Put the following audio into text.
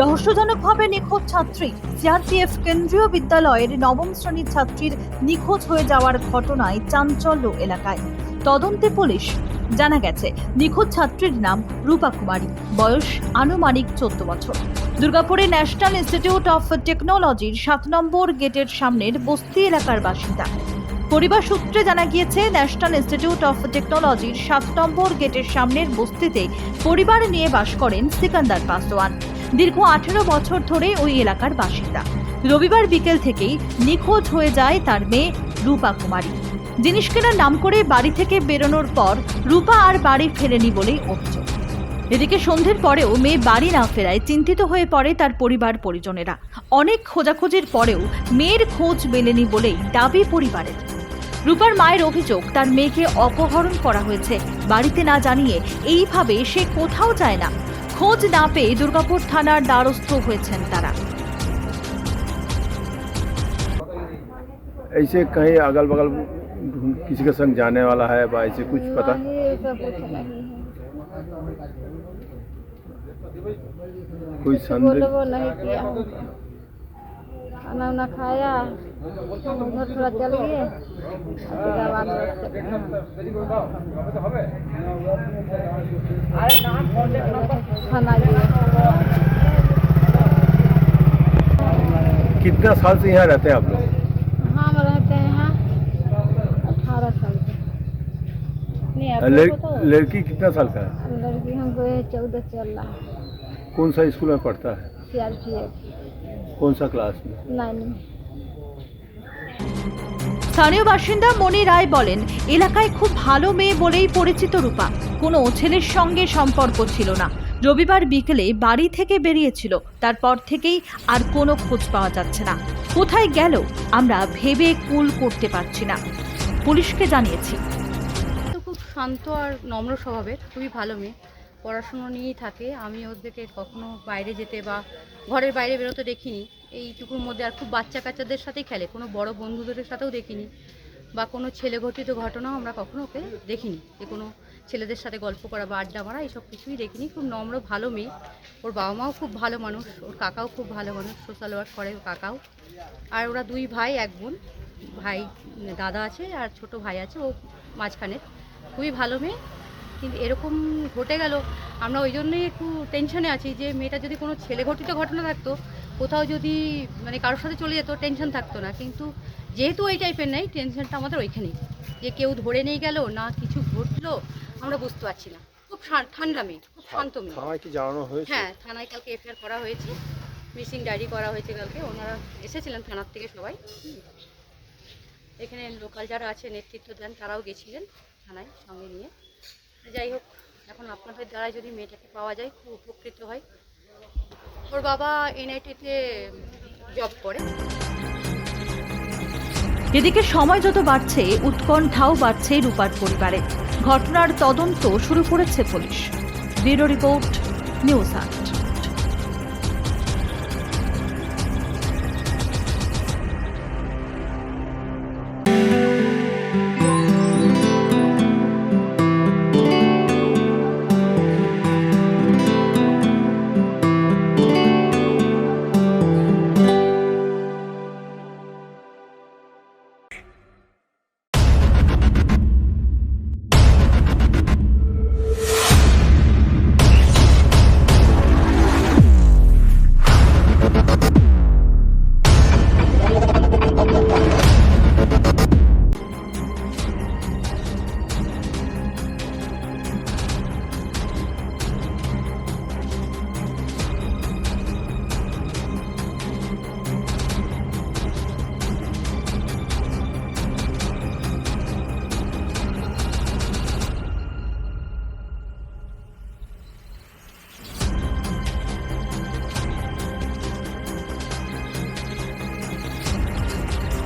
রহস্যজনকভাবে নিখোঁজ ছাত্রী। সিআরপিএফ কেন্দ্রীয় বিদ্যালয়ের নবম শ্রেণির ছাত্রীর নিখোঁজ হয়ে যাওয়ার ঘটনায় চাঞ্চল্য এলাকায়। তদন্তে পুলিশ জানা গেছে, নিখোঁজ ছাত্রীর নাম রূপা কুমারী। বয়স আনুমানিক চোদ্দ বছর। দুর্গাপুরে ন্যাশনাল ইনস্টিটিউট অফ টেকনোলজির সাত নম্বর গেটের সামনের বস্তি এলাকার বাসিন্দা। পরিবার সূত্রে জানা গিয়েছে, ন্যাশনাল ইনস্টিটিউট অফ টেকনোলজির সাত নম্বর গেটের সামনের বস্তিতে পরিবার নিয়ে বাস করেন সিকান্দার পাসওয়ান। দীর্ঘ আঠেরো বছর ধরে ওই এলাকার বাসিন্দা। রবিবার বিকেল থেকেই নিখোঁজ হয়ে যায় তার মেয়ে রূপা কুমারী। জিনিস কেনার নাম করে বাড়ি থেকে বেরোনোর পর রূপা আর বাড়ি ফেরেনি বলেই অভিযোগ। এদিকে সন্ধ্যের পরেও মেয়ে বাড়ি না ফেরায় চিন্তিত হয়ে পড়ে তার পরিবার পরিজনেরা। অনেক খোঁজাখুঁজির পরেও মেয়ের খোঁজ মেলেনি বলেই দাবি পরিবারের। রূপার মায়ের অভিযোগ, তার মেয়েকে অপহরণ করা হয়েছে। বাড়িতে না জানিয়ে এইভাবে সে কোথাও যায় না। খোঁজ না পেয়ে দুর্গাপুর থানার দ্বারস্থ হয়েছেন তারা ऐसे कहीं अगल बगल किसी के संग जाने वाला है या ऐसे कुछ पता नहीं ऐसा कुछ नहीं है कोई बोलो संदेह वो नहीं किया हूँ खाना वाना खाया उधर थोड़ा चल गए। खाना कितना साल से यहाँ रहते हैं आप लोग? हम रहते हैं यहाँ अठारह साल से। लड़, तो। लड़की कितना साल का है? लड़की हमको चौदह चल रहा है। कौन सा स्कूल में पढ़ता है? सी कौन सा क्लास में नाइन में স্থানীয় বাসিন্দা মনি রায় বলেন এলাকায় খুব ভালো মেয়ে বলেই পরিচিত রূপা কোনো ছেলের সঙ্গে সম্পর্ক ছিল না রবিবার বিকেলে বাড়ি থেকে বেরিয়েছিল তারপর থেকেই আর কোনো খোঁজ পাওয়া যাচ্ছে না কোথায় গেল আমরা ভেবে কুল করতে পারছি না পুলিশকে জানিয়েছি তো খুব শান্ত আর নম্র স্বভাবের খুবই ভালো মেয়ে পড়াশুনো নিয়েই থাকে। আমি ওদেরকে কখনো বাইরে যেতে বা ঘরের বাইরে বেরোতে দেখিনি। এইটুকুর মধ্যে আর খুব বাচ্চা কাচ্চাদের সাথেই খেলে। কোনো বড় বন্ধুদের সাথেও দেখিনি। বা কোনো ছেলে ঘটিত ঘটনাও আমরা কখনো ওকে দেখিনি। যে কোনো ছেলেদের সাথে গল্প করা বা আড্ডা মারা, এইসব কিছুই দেখিনি। খুব নম্র, ভালো মেয়ে। ওর বাবা মাও খুব ভালো মানুষ। ওর কাকাও খুব ভালো মানুষ। সোশ্যাল ওয়ার্ক করে ওর কাকাও। আর ওরা দুই ভাই, এক বোন। ভাই, দাদা আছে আর ছোট ভাই আছে। ও মাঝখানে খুবই ভালো মেয়ে। কিন্তু এরকম ঘটে গেল আমরা ওই জন্যই একটু টেনশনে আছি যে মেয়েটা যদি কোনো ছেলে ঘটিত ঘটনা থাকতো কোথাও যদি মানে কারোর সাথে চলে যেত টেনশন থাকতো না। কিন্তু যেহেতু ওই টাইপের নেই টেনশনটা আমাদের ওইখানেই। যে কেউ ধরে নিয়ে গেল না কিছু ঘটলো আমরা বুঝতে পারছি না। খুব ঠান্ডা মেয়ে খুব শান্ত মেয়ে। থানায় কি জানানো হয়েছে? হ্যাঁ থানায় কালকে এফআইআর করা হয়েছে। মিসিং ডায়েরি করা হয়েছে কালকে। ওনারা এসেছিলেন থানার থেকে সবাই। এখানে লোকাল যারা আছে নেতৃত্ব দেন তারাও গেছিলেন থানায় সঙ্গে নিয়ে। যাই হোক, এখন আপনাদের দ্বারাই যদি মেয়েটাকে পাওয়া যায়, খুব উপকৃত হয়। ওর বাবা এনআইটিতে জব করে। এদিকে সময় যত বাড়ছে, উৎকণ্ঠাও বাড়ছে রূপার পরিবারে। ঘটনার তদন্ত শুরু করেছে পুলিশ। ব্যুরো রিপোর্ট, নিউজ আট।